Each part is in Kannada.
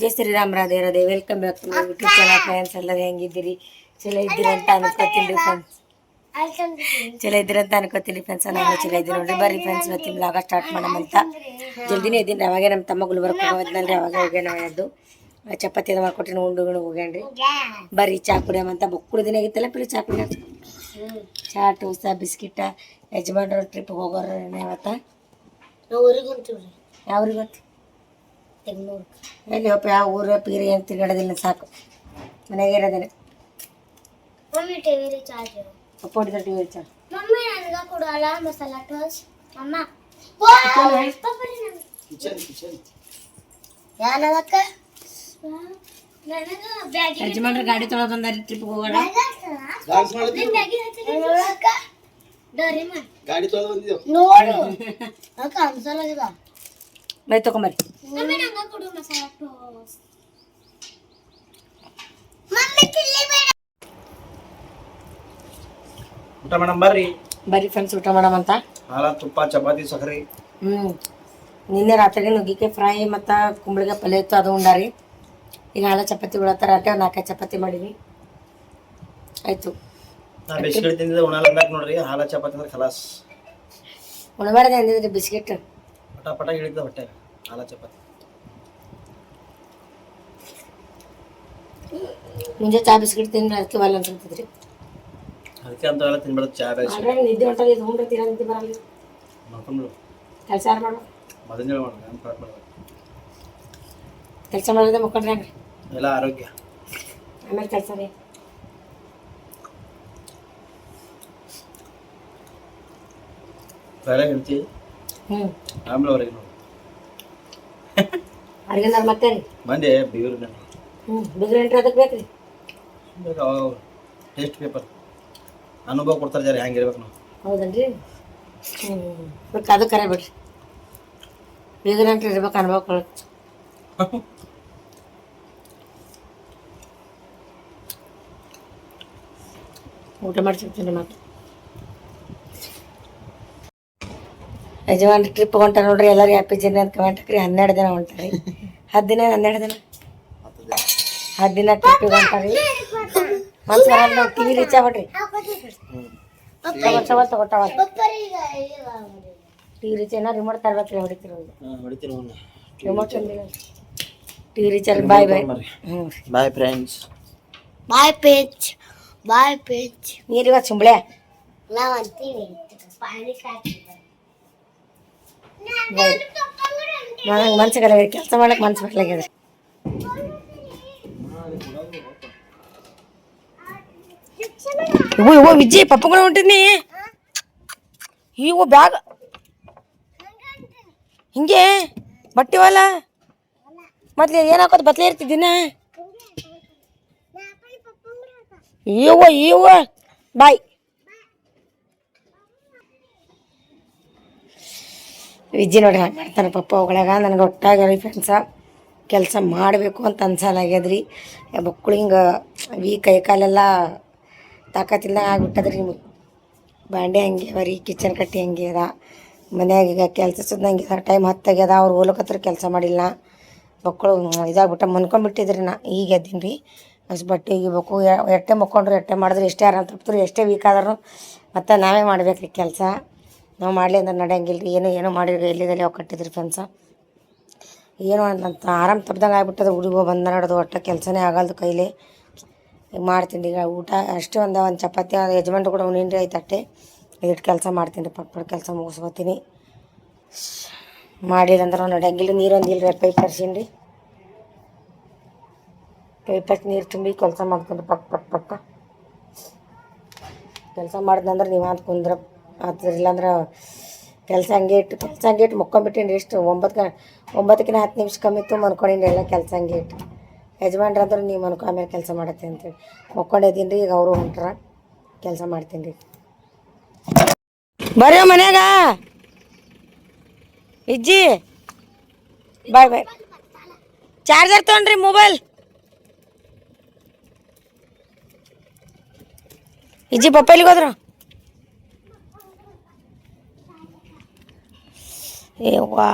Jai Shriram Radhe Radhe. Welcome back to YouTube channel friends ಎಲ್ಲ ಹೆಂಗಿದ್ದೀರಿ? ಚಲೋ ಇದ್ದೀರಿ ಅಂತ ಅನ್ಕೋತೀನಿ ಫ್ರೆಂಡ್ಸ್ ಚಲೋ ಇದ್ದೀರಿ ಅಂತ ಅನ್ಕೋತೀನಿ ಫ್ರೆಂಡ್ಸ್ ನಾನು ಚಲೋ ಇದ್ದೀನಿ. ನೋಡ್ರಿ ಬರ್ರಿ ಫ್ರೆಂಡ್ಸ್ ಇವತ್ತಿನ ಬ್ಲಾಗ ಸ್ಟಾರ್ಟ್ ಮಾಡಮಂತ ಜಲ್ದಿನೇ ಇದ್ದೀನಿ. ಅವಾಗೆ ನಮ್ಮ ತಮ್ಮ ಗುಲ್ಬರ್ಗ ಹೋಗೋದ್ನಲ್ರಿ ಅವಾಗ ಹೋಗ್ಯಾನ ಅದು ಚಪಾತಿ ಅದು ಮಾಡ್ಕೊಟ್ಟಿನ ಉಂಡು ಉಂಡು ಹೋಗ್ಯಾನ್ರಿ. ಬರ್ರಿ ಚಾ ಕುಡಿಯಮಂತ ಬೊಕ್ಕುಳು ದಿನ ಆಗಿತ್ತಲ್ಲ ಪಿಲಿ ಚಾ ಕುಡಿಯ ಚಾ ಟೋಸ ಬಿಸ್ಕಿಟ ಯಜಮಾನ್ರ ಟ್ರಿಪ್ ಹೋಗೋರು ಇವತ್ತ ಯಾವ್ರಿಗೆ ಗೊತ್ತು ಎಲ್ಲಿ ಹೋಪ ಯಾವ ಊರ ಪೀರಿ ಏನು ತಿರುಗಾಡೋದಿಲ್ಲ ಸಾಕು. ಮನೆಗೆ ಇರೋದಿಲ್ಲ ಮಮ್ಮಿ ಟಿವಿ ಚಾರ್ಜ್ ಪಪ್ಪೋಡಿ ಟಿ ವಿ ಚಾ ಮಮ್ಮಿ ಕೊಡು ಅಲ್ಲ ಮಸಾಲ ಟೋಸ್ ಅಮ್ಮ. ಯಾನದಕ್ಕ ನನಗ. ಬ್ಯಾಗಿ ಯಜಮಾನ್ರ ಗಾಡಿ ತೊಗೊಳ್ ಬಂದಾರಿ ಟ್ರಿಪ್ ಹೋಗೋಣ. ಗಾಡಿ ತೊಳೆದು ಬಂದಿದ್ದೆವು ನೋಡು. ಅಕ್ಕ ಅನ್ಸಲ್ಲ ಬೈ ತಗೊಂಬರ್ರಿ. ಊಟ ಮೇಡಮ್ ಬರ್ರಿ. ಬರ್ರಿ ಫ್ರೆಂಡ್ಸ್ ಊಟ ಮಾಡಮಂತ ಹಾಲ ತುಪ್ಪ ಚಪಾತಿ ಸಕ್ಕರೆ ಹ್ಞೂ ನಿನ್ನೆ ರಾತ್ರಿ ನುಗ್ಗಿಕಾಯಿ ಫ್ರೈ ಮತ್ತು ಕುಂಬಳಕಾಯಿ ಪಲ್ಯ ಇತ್ತು ಅದು ಉಂಡಾರಿ ಈಗ ಹಾಲ ಚಪಾತಿ ಉಳತ್ತಾರ ಅಟ್ಟ ನಾಲ್ಕೈದು ಚಪಾತಿ ಮಾಡಿವಿ ಆಯಿತು. ನಾ ಬಿಸ್ಕಿಟ್ ತಿಂದಿದ್ದೆ ಉಣಲ್ಲ ನೋಡ್ರಿ. ಹಾಲ ಚಪಾತಿ ಅಂದ್ರೆ ಕಲಾಸ್ ಉಣಬಾರ್ದೆ ಅಂದಿದ್ರಿ ಬಿಸ್ಕೆಟ್. ಪಟ ಪಟ ಹಿಡಿದ ಹೊಟ್ಟೆ ಹಾಲ ಚಪಾತಿ. ಮುಂಜೆ ಚಾ ಬಿಸ್ಕಿಟ್ ತಿಂದ್ರೆ ಅದಕ್ಕೆ ಒಲ್ಲ ಅನ್ಸುತ್ತಿದ್ರಿ ಅದಕ್ಕೆ ಅಂತ ಎಲ್ಲ ತಿನ್ಬಿಡೋದು ಚಾ ಬೇಸ್ ಆಲ್ರೆಡಿ ನಿದ್ದೆ ಹೊಂಟಲ್ಲಿ ಇದು ಉಂಡ್ರೆ ತೀರ ನಿದ್ದೆ ಬರಲ್ಲ ಕೆಲಸ ಮಾಡು ಮೊದಲನೇ ಮಾಡೋಣ ಏನು ಫರಕ್ ಮಾಡೋದು ಕೆಲಸ ಮಾಡೋದೇ ಮುಕ್ಕೊಂಡ್ರೆ ಹಂಗೆ ಎಲ್ಲ ಆರೋಗ್ಯ. ಆಮೇಲೆ ಕೆಲಸ ರೀ. ಬೇರೆ ಹೇಳ್ತಿ ಹ್ಞೂ ಆಮೇಲೆ ಅವ್ರಿಗೆ ನೋಡಿ. ಅಡುಗೆ ಮತ್ತೆ ರೀ? ಬಂದೆ ಬೀಗ್ರನ್ನ ಹ್ಞೂ ಬಿಗ್ರಿ ಎಂಟ್ರಿ ಅದಕ್ಕೆ ಬೇಕು ರೀ ಟೇಸ್ಟ್ ಪೇಪರ್ ಅನುಭವ ಕೊಡ್ತಾರೆ ಜರ ಹೆಂಗಿರ್ಬೇಕು ನಾವು. ಹೌದನ್ರಿ ಹ್ಞೂ ಬೇಕು ಅದು ಕರೆ ಬಿಡ್ರಿ. ಬಿಸಿಲು ಎಂಟ್ರಿ ಇರ್ಬೇಕು ಅನುಭವ ಕೊಡಕ್ಕೆ ಊಟ ಮಾಡ್ತಿರ್ತೀನಿ ಮತ್ತೆ. ಯಜಮಾನ್ ಟ್ರಿಪ್ ಹೊಂಟ ನೋಡ್ರಿ ಎಲ್ಲರೂ ಹ್ಯಾಪಿ ಜರ್ನಿ ಅಂತ ಕಮೆಂಟ್ ಹಾಕ್ರಿ. ಹನ್ನೆರಡು ದಿನ ಹೊಂಟಾರಿ. ಹತ್ತು ದಿನ ಹನ್ನೆರಡು ದಿನ. ಹತ್ತು ದಿನ ಟ್ರಿಪ್ಪಿಗೆ ಹೊಂಟಾರಿ ಮನ್ಸು ಬರಲ್ಲ ನಾವು ಟಿ ವಿ ರೀಚ್ ಆಗ್ಬಿಡ್ರಿ ತಗೋ ಟಿವಿ ರೀಚ್ ಏನೋ ರಿಮೋಟ್ ತರ್ಬೇಕ್ರಿ ಹೊಡಿತೀರಿ ರಿಮೋಟ್ ತಂದಿಲ್ಲ T V recharge bye bye ಹ್ಞೂ ಬಾಯ್ ಫ್ರೆಂಡ್ಸ್ ಬಾಯ್ ಪೇಚ್ ಬಾಯ್ ಪೇಚ್ ನೀರಿಗ ಚುಂಬಳೆ ನಾವು ಅಂತೀವಿ. ನನಗೆ ಮನ್ಸಿಗೆ ಕೆಲಸ ಮಾಡಕ್ಕೆ ಮನ್ಸು ಬರ್ಲಾಗ್ಯದ್ರಿ ಇವು విజయ్ పప్పు ಪಪ್ಪಗಳು ఉంటుంది ಇವು ಬ್ಯಾಗ್. ಹಿಂಗೆ, ಬಟ್ಟೆ ಹೊಲ. ಮತ್ತೆ ಏನಾಕೋದು ಬತ್ಲೆ ಇರ್ತಿದ್ದೀನ ಇವ ಇವ ಬಾಯ್. ವಿಜ್ಜಿ ನೋಡಿ ಹಾಗೆ ಮಾಡ್ತಾನೆ ಪಪ್ಪ ಅವುಗಳಾಗ ನನಗೆ ಒಟ್ಟಾಗ್ಯಾರ ಫ್ರೆಂಡ್ಸ ಕೆಲಸ ಮಾಡಬೇಕು ಅಂತ ಅನ್ಸಲಾಗ್ಯದ್ರಿ. ಮಕ್ಕಳು ಹಿಂಗೆ ಈ ಕೈ ಕಾಲೆಲ್ಲ ತಾಕತ್ತಿಲ್ಲ ಆಗ್ಬಿಟ್ಟದ್ರಿ ನಿಮಗೆ. ಬಾಂಡೆ ಹಂಗೆ ಅವ ರೀ ಕಿಚನ್ ಕಟ್ಟಿ ಹಂಗೆ ಅದ. ಮನ್ಯಾಗ ಈಗ ಕೆಲಸ ಸುದ್ದಂಗೆ ಅದ ಟೈಮ್ ಹತ್ತಾಗ್ಯದ, ಅವ್ರು ಹೋಲಕತ್ರ ಕೆಲಸ ಮಾಡಿಲ್ಲ. ಮಕ್ಕಳು ಇದಾಗ್ಬಿಟ್ಟ ಮನ್ಕೊಂಡ್ಬಿಟ್ಟಿದ್ರಿ ನಾ, ಈಗ ಎದ್ದೀನಿ ರೀ. ಅಷ್ಟು ಬಟ್ಟೆ ಇಗಿಬೇಕು ಎಟ್ಟೆ ಮಕ್ಕೊಂಡ್ರು ಎಟ್ಟೆ ಮಾಡಿದ್ರೆ, ಎಷ್ಟೇ ಆರಾಮ್ ತಪ್ಪಿದ್ರು ಎಷ್ಟೇ ವೀಕ್ ಆದ್ರೂ ಮತ್ತು ನಾವೇ ಮಾಡ್ಬೇಕು ರೀ ಕೆಲಸ. ನಾವು ಮಾಡಲಿ ಅಂದ್ರೆ ನಡೆಯಂಗಿಲ್ಲ ರೀ, ಏನೋ ಏನೋ ಮಾಡಿರಿ ಎಲ್ಲಿದಲ್ಲಿ ಅವು ಕಟ್ಟಿದ್ರಿ ಫ್ರೆಂಡ್ಸ ಏನು ಅಂತ ಆರಾಮ್ ತಪ್ದಂಗೆ ಆಗ್ಬಿಟ್ಟದ, ಹುಡುಗ ಬಂದ ನಡೋದು ಒಟ್ಟು ಕೆಲಸನೇ ಆಗಲ್ದು ಕೈಲಿ. ಈಗ ಮಾಡ್ತೀನಿ ಈಗ ಊಟ. ಅಷ್ಟೇ ಒಂದು ಒಂದು ಚಪಾತಿ ಯಜಮಾನ್ರು ಕೂಡ ಉಣ್ಣೀನಿ ರೀ ಐತೆ ಅಟ್ಟೆ ಇಟ್ಟು ಕೆಲಸ ಮಾಡ್ತೀನಿ ರೀ ಪಟ್ ಕೆಲಸ ಮುಗಿಸ್ಕೊತೀನಿ. ಮಾಡಿಲ್ಲ ಅಂದ್ರೆ ನಡೆಯಂಗಿಲ್ಲ ನೀರು ಇಲ್ಲ ರೀ ಪೈಪ್ ತರ್ಸೀನಿ ರೀ. ಪೈಪಕ್ಕೆ ನೀರು ತುಂಬಿ ಕೆಲಸ ಮಾಡ್ತೀನಿ ಪಟ್ ಪಟ್ ಪಟ್ಟ ಕೆಲಸ ಮಾಡಿದ್ನಂದ್ರೆ ನೀವು ಅಂತ ಕುಂದ್ರ ಇಲ್ಲಾಂದ್ರೆ ಕೆಲಸ ಹಂಗೆ ಇಟ್ಟು, ಕೆಲಸ ಹಂಗೆ ಇಟ್ಟು ಮುಕ್ಕೊಂಬಿಟ್ಟೀನಿ ಎಷ್ಟು ಒಂಬತ್ತು ಒಂಬತ್ತಕ್ಕಿಂತ ಹತ್ತು ನಿಮಿಷ ಕಮ್ಮಿ ಮನ್ಕೊಂಡಿನಿ ಎಲ್ಲ ಕೆಲಸ ಹಂಗೆ ಇಟ್ಟು. ಯಜಮಾನ್ರು ಅಂದ್ರೆ ನೀವು ಮನ್ಕೊ ಆಮೇಲೆ ಕೆಲಸ ಮಾಡತ್ತೆ ಅಂತೇಳಿ ಮುಕ್ಕೊಂಡಿದ್ದೀನಿ ರೀ ಈಗ ಅವರು ಹೊಂಟ್ರ, ಕೆಲಸ ಮಾಡ್ತೀನಿ ರೀ ಬರ್ರಿ ಮನೆಯಾಗ. ಇಜ್ಜಿ. Bye bye. ಚಾರ್ಜರ್ ತೊಗೊಂಡ್ರಿ ಮೊಬೈಲ್. ಇಜ್ಜಿ ಪಪ್ಪ ಎಲ್ಲಿಗೆ ಹೋದ್ರು? ಏ ವಾ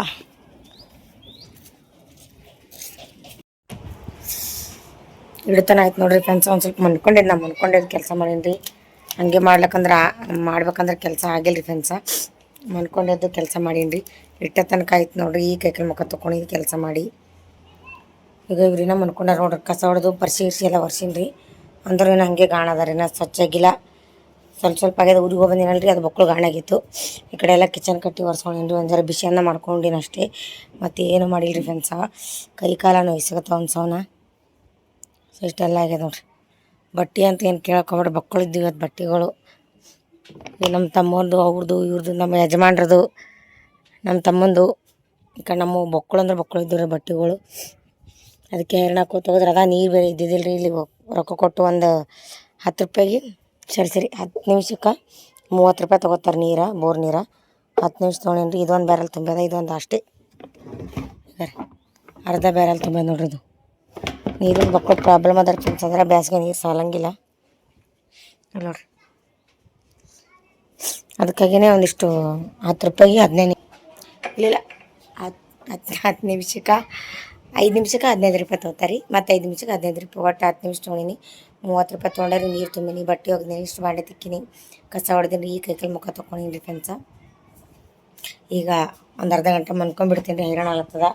ಇಡ್ತಾನ ಆಯ್ತು ನೋಡ್ರಿ ಫ್ರೆಂಡ್ಸ್ ಒಂದು ಸ್ವಲ್ಪ ಮನ್ಕೊಂಡಿದ್ದು ನಾ ಮನ್ಕೊಂಡಿದ್ದು ಕೆಲಸ ಮಾಡೀನಿ ರೀ ಹಂಗೆ ಮಾಡ್ಲಕ್ಕಂದ್ರೆ ಮಾಡ್ಬೇಕಂದ್ರೆ ಕೆಲಸ ಆಗಿಲ್ಲ ರೀ ಫ್ರೆಂಡ್ಸ ಮನ್ಕೊಂಡಿದ್ದು ಕೆಲಸ ಮಾಡೀನಿ ರೀ ಇಟ್ಟ ತನಕ ಆಯ್ತು ನೋಡ್ರಿ, ಈ ಕೈಕಲ್ ಮುಖ ತೊಗೊಂಡಿದ್ದು ಕೆಲಸ ಮಾಡಿ. ಈಗ ಇವ್ರಿನ ಮನ್ಕೊಂಡಾರ ನೋಡ್ರಿ, ಕಸ ಹೊಡೆದು ಪರ್ಸಿ ಇರ್ಸಿ ಎಲ್ಲ ಒರ್ಸೀನಿ ರೀ ಅಂದ್ರೆ ಇನ್ನು ಹಂಗೆ ಗಾಣದಾರ ಇನ್ನು ಸ್ವಚ್ಛಾಗಿಲ್ಲ ಸ್ವಲ್ಪ ಸ್ವಲ್ಪ ಆಗ್ಯದ, ಊರಿಗೆ ಹೋಗಿ ರೀ ಅದು ಬಕ್ಕಳು ಗಾಣಾಗಿತ್ತು ಈ ಕಡೆ ಎಲ್ಲ ಕಿಚನ್ ಕಟ್ಟಿ ಒರೆಸ್ಕೊಂಡಿನಿ ಒಂದು ಜರ ಬಿಸಿ ಅನ್ನ ಮಾಡ್ಕೊಂಡಿನಿ ಅಷ್ಟೇ. ಮತ್ತು ಏನು ಮಾಡಿಲ್ಲ ರೀ ಫ್ರೆಂಡ್ಸ ಕೈ ಕಾಲ ನೋಯ್ಸಕತ್ತ ಒಂದು ಸೌನ ಸೊ ಇಷ್ಟೆಲ್ಲ ಆಗ್ಯದ ನೋಡ್ರಿ. ಬಟ್ಟೆ ಅಂತ ಏನು ಕೇಳ್ಕೊಬೇಡ್ರಿ ಬಕ್ಕಳು ಇವತ್ತು ಬಟ್ಟೆಗಳು. ನಮ್ಮ ತಮ್ಮಂದು ಅವ್ರದ್ದು ಇವ್ರದ್ದು ನಮ್ಮ ಯಜಮಾನ್ರದು ನಮ್ಮ ತಮ್ಮಂದು. ಈಗ ನಮ್ಮ ಬಕ್ಕಳು ಅಂದ್ರೆ ಬಕ್ಕಳು ಇದ್ದೀವಿ ಬಟ್ಟೆಗಳು. ಅದಕ್ಕೆ ಕೂತ್ ಹೋದ್ರೆ ಅದ, ನೀರು ಬೇರೆ ಇದ್ದಿದ್ದಿಲ್ಲ ರೀ ಇಲ್ಲಿ ರೊಕ್ಕ ಕೊಟ್ಟು ಒಂದು ಹತ್ತು ರೂಪಾಯಿಗೆ ಸರಿ ಸರಿ ಹತ್ತು ನಿಮಿಷಕ್ಕೆ ಮೂವತ್ತು ರೂಪಾಯಿ ತೊಗೋತಾರೆ ನೀರು, ಬೋರ್ ನೀರು. ಹತ್ತು ನಿಮಿಷ ತೊಗೊಂಡೇನಿ ಇದೊಂದು ಬ್ಯಾರಲ್ ತುಂಬ್ಯದ, ಇದೊಂದು ಅಷ್ಟೇ. ಅರ್ಧ ಬ್ಯಾರಲ್ ತುಂಬ್ಯದ ನೋಡ್ರಿ ಇದು. ನೀರಿನ ಬಕ್ಕಳು ಪ್ರಾಬ್ಲಮ್ ಅದ ಫ್ರೆಂಡ್ಸ್ ಅಂದ್ರೆ ಬ್ಯಾಸ್ಗೆ ನೀರು ಸಾಲಂಗಿಲ್ಲ. ನೋಡ್ರಿ. ಅದಕ್ಕಾಗಿಯೇ ಒಂದಿಷ್ಟು ಹತ್ತು ರೂಪಾಯಿಗೆ ಹದಿನೈದು ಇಲ್ಲ ಹತ್ತು ಹತ್ತು ಹತ್ತು ನಿಮಿಷಕ್ಕೆ, ಐದು ನಿಮಿಷಕ್ಕೆ ಹದಿನೈದು ರೂಪಾಯಿ ತೊಗೋತಾರೆ. ಮತ್ತು ಐದು ನಿಮಿಷಕ್ಕೆ ಹದಿನೈದು ರೂಪಾಯಿ ಒಟ್ಟು ಹತ್ತು ನಿಮಿಷ ತೊಗೊಂಡಿನಿ. ಮೂವತ್ತು ರೂಪಾಯಿ ತೊಗೊಂಡ್ರೆ, ನೀರು ತುಂಬಿನಿ, ಬಟ್ಟೆ ಒಗ್ದೀನಿ, ಇಷ್ಟು ಬಾಂಡೆ ತಿಕ್ಕಿನಿ. ಕಸ ಹೊಡೆದಿನಿ ಈ ಕೈ ಕೈ ಮುಖ ತೊಗೊಂಡಿನಿ ಫ್ರೆಂಡ್ಸ ಈಗ ಒಂದು ಅರ್ಧ ಗಂಟೆ ಮನ್ಕೊಂಡ್ಬಿಡ್ತೀನಿ ಹೈರಾಣ ಆಗ್ತದ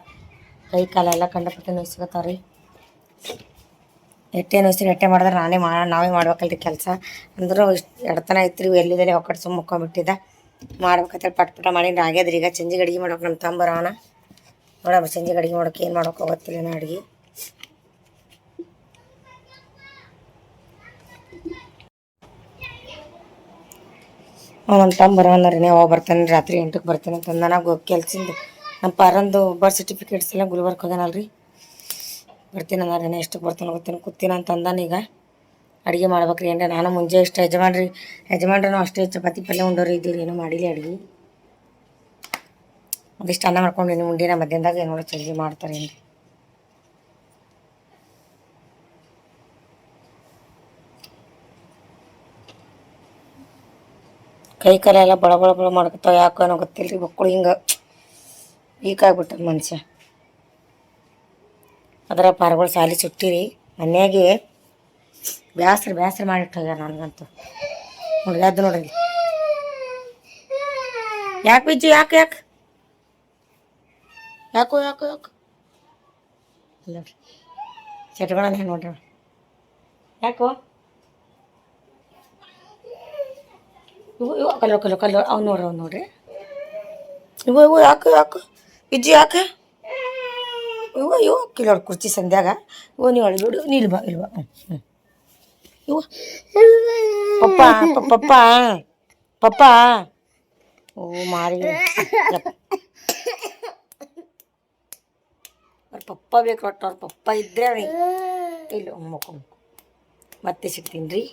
ಕೈ ಕಾಲೆಲ್ಲ ಕಂಡಪಟ್ಟೆ ನೋಯ್ಸ್ಕೊತಾವ ರೀ ಎಟ್ಟೆ ನೋಯ್ಸಿರಿ ಎಟ್ಟೆ ಮಾಡಿದ್ರೆ ನಾನೇ ಮಾಡ ನಾವೇ ಮಾಡ್ಬೇಕಲ್ರಿ ಕೆಲಸ. ಅಂದರೂ ಇಷ್ಟು ಎಡತನ ಐತ್ರಿ ಎಲ್ಲಿದೆಲ್ಲ ಒಕ್ಕಡೆ ಸುಮ್ಮ ಮುಕ್ಕೊಂಬಿಟ್ಟಿದ್ದ ಮಾಡ್ಬೇಕಂತೇಳಿ ಪಟ್ ಪಟ ಮಾಡೀನಿ ಆಗ್ಯದ್ರಿ. ಈಗ ಚಂಜಿಗೆ ಅಡುಗೆ ಮಾಡ್ಬೇಕು ನಮ್ಮ ತಂಬರವಣ ನೋಡಮ್ಮ ಸಂಜೆಗೆ ಅಡುಗೆ ಮಾಡೋಕೆ ಏನು ಮಾಡೋಕೆ ಗೊತ್ತಿಲ್ಲ ನಾ ಅಡುಗೆ. ನಮ್ಮ ತಮ್ಮ ಬರೋವನ್ನ ನೀವು ಬರ್ತಾನೆ, ರಾತ್ರಿ ಎಂಟಕ್ಕೆ ಬರ್ತಾನೆ ಅಂತ ನನಗೆ ಕೆಲ್ಸಿಂದು ನಮ್ಮ ಪಾರಂದು ಬರ್ತ್ ಸರ್ಟಿಫಿಕೇಟ್ಸ್ ಎಲ್ಲ ಗುಲ್ಬರ್ಗ ಹೋಗ್ಯಾನಲ್ರಿ ಬರ್ತೀನಿ ಅಂದ್ರೆ ಎಷ್ಟಕ್ಕೆ ಬರ್ತಾನೆ ಗೊತ್ತೀನಿ ಕೂತೀನಿ ಅಂತ ಅಂದಾನ ಈಗ. ಅಡುಗೆ ಮಾಡ್ಬೇಕ್ರಿ ಏನ್ರಿ, ನಾನು ಮುಂಜೆ ಇಷ್ಟು ಯಜಮಾನ್ರಿ ಯಜಮಾನ್ರೂ ಅಷ್ಟೇ ಚಪಾತಿ ಪಲ್ಯ ಉಂಡೋರು ಇದ್ದೀರಿ ಏನೂ ಮಾಡಿಲ್ಲ ಅಡುಗೆ. ಒಂದಿಷ್ಟು ಅನ್ನ ಮಾಡ್ಕೊಂಡಿನಿ ಮುಂಡಿನ ಮಧ್ಯಾಹ್ನದಾಗ ಏನೋ ಚೇಂಜ್ ಮಾಡ್ತಾರೆ ಏನ್ರಿ. ಕೈ ಕಾಲೆಲ್ಲ ಬಳ ಬಳ ಬಳ ಮಾಡ್ಕೊತಾವೆ, ಯಾಕೋ ಏನೋ ಗೊತ್ತಿಲ್ಲ ರೀ ಮಕ್ಕಳು ಹಿಂಗೆ ವೀಕ್ ಆಗ್ಬಿಟ್ಟದ ಮನುಷ್ಯ. ಅದರ ಪಾರ್ಗಳು ಸಾಲಿ ಸುಟ್ಟಿರಿ. ಮನ್ಯಾಗೆ ಬ್ಯಾಸ್ರ ಬ್ಯಾಸ್ರ ಮಾಡಿಟ್ಟು ಹೋಗ್ಯಾರ ನನಗಂತೂ. ನೋಡಿ ಅದು ನೋಡ್ರಿ ಯಾಕೆ ಬಿಜ್ಜು ಯಾಕೆ ಯಾಕೆ? ಯಾಕೋ ಯಾಕೋ, ಯಾಕೆ? ನೋಡ್ರಿ. ಚಟ್ಗಳನ್ನ ನೋಡ್ರಿ ಯಾಕೋ? ಇವು ಇವು, ಕಲ್ಲು ಕಲ್ಲು ಕಲ್ಲು, ಅವು ನೋಡ್ರಿ ಅವು ನೋಡ್ರಿ. ಇವು ಇವು, ಯಾಕೆ ಯಾಕೆ? ಬಿಜ್ಜಿ ಯಾಕೆ? ಇವು ಇವ ಕಿಲೋ ಕುರ್ಚಿ ಸಂಧ್ಯಾಗ ಓ ನೀವು ಬಿಡು ನೀ ಇಲ್ವಾ ಹ್ಞೂ ಪಪ್ಪ ಪಪ್ಪ ಪಪ್ಪ. ಓ, ಮಾರಿ. ಅವ್ರ ಪಪ್ಪ ಬೇಕು, ಒಟ್ಟು ಅವ್ರ ಪಪ್ಪ ಇದ್ದರೆ ಇಲ್ಲ ಮತ್ತೆ ಸಿಗ್ತೀನಿ ರೀ.